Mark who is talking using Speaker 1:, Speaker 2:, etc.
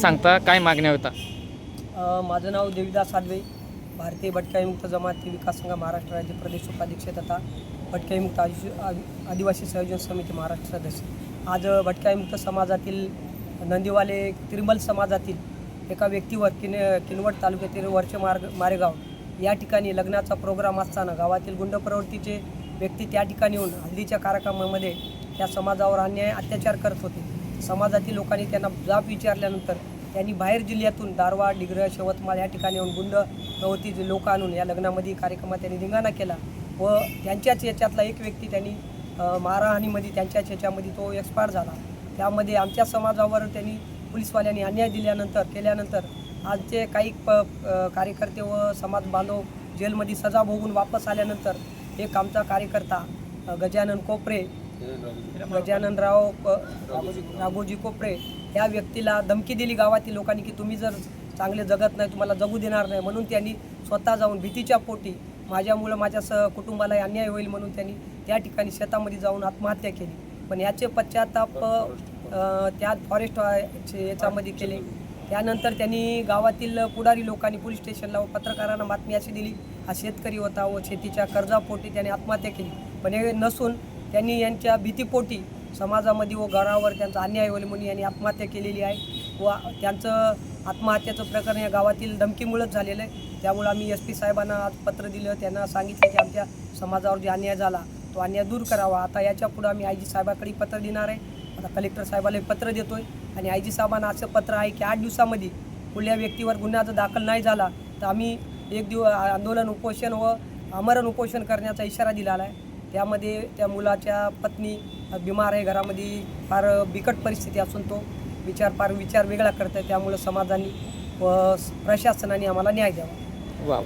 Speaker 1: सांगता काय मागण्या होता?
Speaker 2: माझं नाव देवीदास साधवे भारतीय भटक्याविमुक्त जमाती विकास संघ महाराष्ट्र राज्य प्रदेश उपाध्यक्ष तथा भटक्याविमुक्त आदिश- आदि- आदिवासी संयोजन समिती महाराष्ट्र सदस्य. आज अ, भटक्याविमुक्त समाजातील नंदीवाले तिरुमल समाजातील एका व्यक्तीवर किन किनवट तालुक्यातील वरचे मार्ग मारेगाव या ठिकाणी लग्नाचा प्रोग्राम असताना गावातील गुंड प्रवृत्तीचे व्यक्ती त्या ठिकाणी येऊन हल्दीच्या कार्यक्रमामध्ये त्या समाजावर अन्याय अत्याचार करत होते. समाजातील लोकांनी त्यांना जाब विचारल्यानंतर त्यांनी बाहेर जिल्ह्यातून दारवा डिग्र शेवतमाळ या ठिकाणी येऊन गुंड प्रवृत्तीचे लोक आणून या लग्नामध्ये कार्यक्रमात त्यांनी धिंगाणा केला व त्यांच्याच याच्यातला एक व्यक्ती त्यांनी अ, मारहाणीमध्ये त्यांच्याच याच्यामध्ये तो एक्सपायर झाला. त्यामध्ये आमच्या समाजावर त्यांनी पोलीसवाल्यांनी अन्याय दिल्यानंतर केल्यानंतर आजचे काही प कार्यकर्ते व समाज बांधव जेलमध्ये सजा भोगून वापस आल्यानंतर एक आमचा कार्यकर्ता गजानन कोपरे गजाननराव क- राघोजी कोपरे या व्यक्तीला धमकी दिली गावातील लोकांनी की तुम्ही जर चांगले जगत नाही तुम्हाला जगू देणार नाही म्हणून त्यांनी स्वतः जाऊन भीतीच्या पोटी माझ्यामुळं माझ्या स कुटुंबाला अन्याय होईल म्हणून त्यांनी त्या ठिकाणी शेतामध्ये जाऊन आत्महत्या केली. पण याचे पश्चाताप त्या फॉरेस्ट याच्यामध्ये केले. त्यानंतर त्यांनी गावातील पुढारी लोकांनी पोलीस स्टेशनला व पत्रकारांना बातमी अशी दिली हा शेतकरी होता व शेतीच्या कर्जापोटी त्याने आत्महत्या केली. पण हे नसून त्यांनी यांच्या भीतीपोटी समाजामध्ये व घरावर त्यांचा अन्याय होईल म्हणून यांनी आत्महत्या केलेली आहे. व त्यांचं आत्महत्याचं प्रकरण या गावातील धमकीमुळंच झालेलं आहे. त्यामुळे आम्ही एस पी साहेबांना आज पत्र दिलं. त्यांना सांगितलं की आमच्या समाजावर जे अन्याय झाला तो अन्याय दूर करावा. आता याच्या पुढं आम्ही आय जी साहेबाकडे पत्र देणार आहे. आता कलेक्टर साहेबाला पत्र देतो आहे आणि आय जी साहेबांना असं पत्र आहे की आठ दिवसामध्ये कुठल्या व्यक्तीवर गुन्हा जर दाखल नाही झाला तर आम्ही एक दिवस आंदोलन उपोषण व आमरण उपोषण करण्याचा इशारा दिलेला आहे. त्यामध्ये त्या मुलाच्या पत्नी बिमार आहे घरामध्ये फार बिकट परिस्थिती असून तो विचार फार विचार वेगळा करत आहे त्यामुळं समाजाने व प्रशासनाने आम्हाला न्याय द्यावा.
Speaker 1: वा.